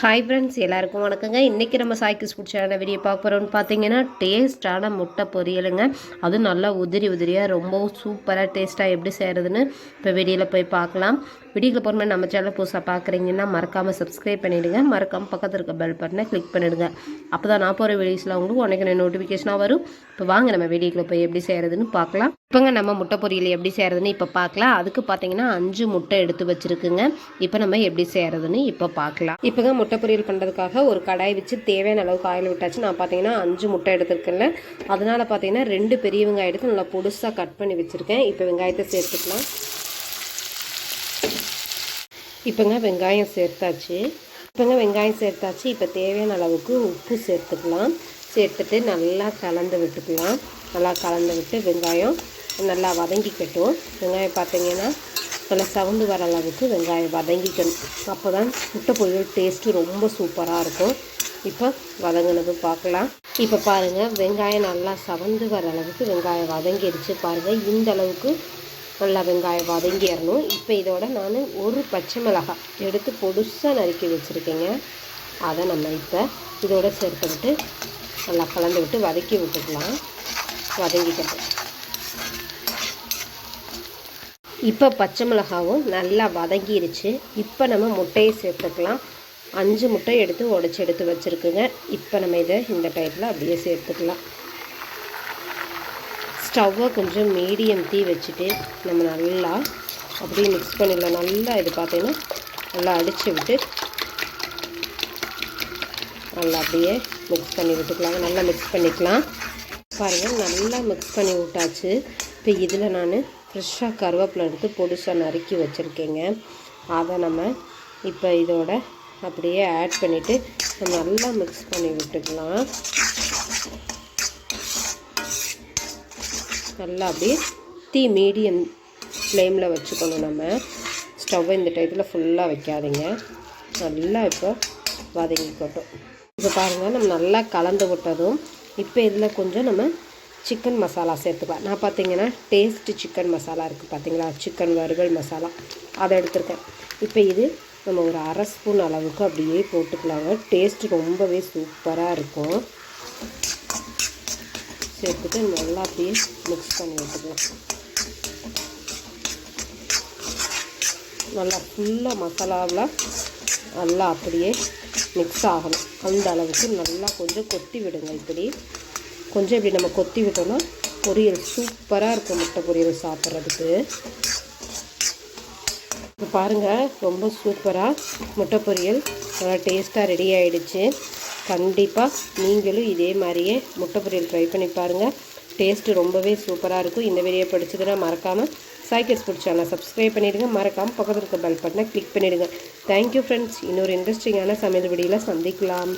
Hi friends எல்லாருக்கும் வணக்கங்க. இன்றைக்கி நம்ம சாய்க்கு பிடிச்சான வீடியோ பார்க்க போகிறோம்னு பார்த்தீங்கன்னா டேஸ்ட்டான முட்டை பொரியலுங்க. அதுவும் நல்லா உதிரி உதிரியாக ரொம்பவும் சூப்பராக டேஸ்ட்டாக எப்படி செய்கிறதுன்னு இப்போ வீடியோவில் போய் பார்க்கலாம். வீடியோக்கு போகிற நம்ம சேனல் புதுசாக பார்க்குறீங்கன்னா மறக்காமல் சப்ஸ்கிரைப் பண்ணிவிடுங்க மறக்காமல் பக்கத்தில் இருக்க பெல் பட்டனை கிளிக் பண்ணிவிடுங்க அப்போ தான் நான் போகிற வீடியோஸில் உங்களுக்கு உனக்கு நோட்டிஃபிகேஷனாக வரும். இப்போ வாங்க நம்ம வீடியோக்குள்ள போய் எப்படி செய்கிறதுன்னு பார்க்கலாம். இப்போங்க நம்ம முட்டை பொரியல் எப்படி செய்கிறதுன்னு இப்போ பார்க்கலாம். அதுக்கு பார்த்தீங்கன்னா அஞ்சு முட்டை எடுத்து வச்சுருக்குங்க. இப்போ நம்ம எப்படி செய்கிறதுன்னு இப்போ பார்க்கலாம். இப்போங்க முட்டை முட்டை பொரியல் பண்ணுறதுக்காக ஒரு கடாய் வச்சு தேவையான அளவுக்கு ஆயில் விட்டாச்சு. நான் பார்த்தீங்கன்னா அஞ்சு முட்டை எடுத்துருக்கேன்ல. அதனால் பார்த்தீங்கன்னா ரெண்டு பெரிய வெங்காயம் எடுத்து நல்லா பொடுசாக கட் பண்ணி வச்சுருக்கேன். இப்போ வெங்காயத்தை சேர்த்துக்கலாம். இப்போங்க வெங்காயம் சேர்த்தாச்சு. இப்போங்க வெங்காயம் சேர்த்தாச்சு. இப்போ தேவையான அளவுக்கு உப்பு சேர்த்துக்கலாம். சேர்த்துட்டு நல்லா கலந்து விட்டுக்கலாம். நல்லா கலந்து விட்டு வெங்காயம் நல்லா வதங்கிக்கட்டும். வெங்காயம் பார்த்தீங்கன்னா நல்லா சவுண்டு வர அளவுக்கு வெங்காயம் வதங்கிக்கணும். அப்போ தான் முட்டை பொரியல் டேஸ்ட்டு ரொம்ப சூப்பராக இருக்கும். இப்போ வதங்கினது பார்க்கலாம். இப்போ பாருங்கள் வெங்காயம் நல்லா சவந்து வர அளவுக்கு வெங்காயம் வதங்கிடுச்சு பாருங்கள் இந்த அளவுக்கு நல்லா வெங்காயம் வதங்கிடணும் இப்போ இதோட நான் ஒரு பச்சை மிளகாய் எடுத்து பொடுசாக நறுக்கி வச்சுருக்கேங்க. அதை நம்ம இப்போ இதோட விட்டு நல்லா கலந்து விட்டு வதக்கி விட்டுக்கலாம். வதங்கிக்கிட்டு இப்போ பச்சை மிளகாவும் நல்லா வதங்கிருச்சு. இப்போ நம்ம முட்டையை சேர்த்துக்கலாம். அஞ்சு முட்டை எடுத்து உடச்சி எடுத்து வச்சுருக்குங்க. இப்போ நம்ம இதை இந்த டைப்பில் அப்படியே சேர்த்துக்கலாம். ஸ்டவ்வை கொஞ்சம் மீடியம் தீ வச்சுட்டு நம்ம நல்லா அப்படியே மிக்ஸ் பண்ணிடலாம். நல்லா இது பார்த்தீங்கன்னா நல்லா அடித்து விட்டு நல்லா அப்படியே மிக்ஸ் பண்ணி விட்டுக்கலாங்க. நல்லா மிக்ஸ் பண்ணிக்கலாம். பாருங்கள் நல்லா மிக்ஸ் பண்ணி விட்டாச்சு. இப்போ இதில் நான் ஃப்ரெஷ்ஷாக கருவேப்பிலை எடுத்து பொடிசாக நறுக்கி வச்சுருக்கேங்க. அதை நம்ம இப்போ இதோட அப்படியே ஆட் பண்ணிவிட்டு நம்ம நல்லா மிக்ஸ் பண்ணி விட்டுக்கலாம். நல்லா அப்படியே தீ மீடியம் ஃப்ளேமில் வச்சுக்கணும் நம்ம. ஸ்டவ்வை இந்த டயத்தில் ஃபுல்லாக வைக்காதீங்க. நல்லா இப்போ வதங்கிக்கட்டும். இப்போ பாருங்கள் நம்ம நல்லா கலந்து விட்டதும் இப்போ இதில் கொஞ்சம் நம்ம சிக்கன் மசாலா சேர்த்துக்கலாம். நான் பார்த்தீங்கன்னா டேஸ்ட்டு சிக்கன் மசாலா இருக்குது பார்த்தீங்களா சிக்கன் வறுவல் மசாலா அதை எடுத்துருக்கேன். இப்போ இது நம்ம ஒரு அரை ஸ்பூன் அளவுக்கு அப்படியே போட்டுக்கலாங்க. டேஸ்ட் ரொம்பவே சூப்பராக இருக்கும். சேர்த்துட்டு நல்லா அப்படியே மிக்ஸ் பண்ணி விட்டுக்கலாம் நல்லா ஃபுல்லாக மசாலாவில் நல்லா அப்படியே மிக்ஸ் ஆகணும். அந்த அளவுக்கு நல்லா கொஞ்சம் கொத்தி விடுங்க இப்படி. கொஞ்சம் இப்படி நம்ம கொத்தி விட்டோம்னா பொரியல் சூப்பராக இருக்கும் முட்டை பொரியல் சாப்பிட்றதுக்கு. இப்போ பாருங்கள் ரொம்ப சூப்பராக முட்டை பொரியல் நல்லா டேஸ்ட்டாக ரெடி ஆகிடுச்சு கண்டிப்பாக நீங்களும் இதே மாதிரியே முட்டை பொரியல் ட்ரை பண்ணி பாருங்கள் டேஸ்ட்டு ரொம்பவே சூப்பராக இருக்கும். இந்த வீடியோ பிடிச்சதுன்னா மறக்காமல் சைக்கிள்ஸ் பிடிச்சாங்க சப்ஸ்கிரைப் பண்ணிவிடுங்க மறக்காமல் பக்கத்தில் இருக்க பெல் பட்டனை கிளிக் பண்ணிவிடுங்க தேங்க்யூ ஃப்ரெண்ட்ஸ் இன்னொரு இன்ட்ரெஸ்டிங்கான சமையல் வீடியோவில் சந்திக்கலாம்.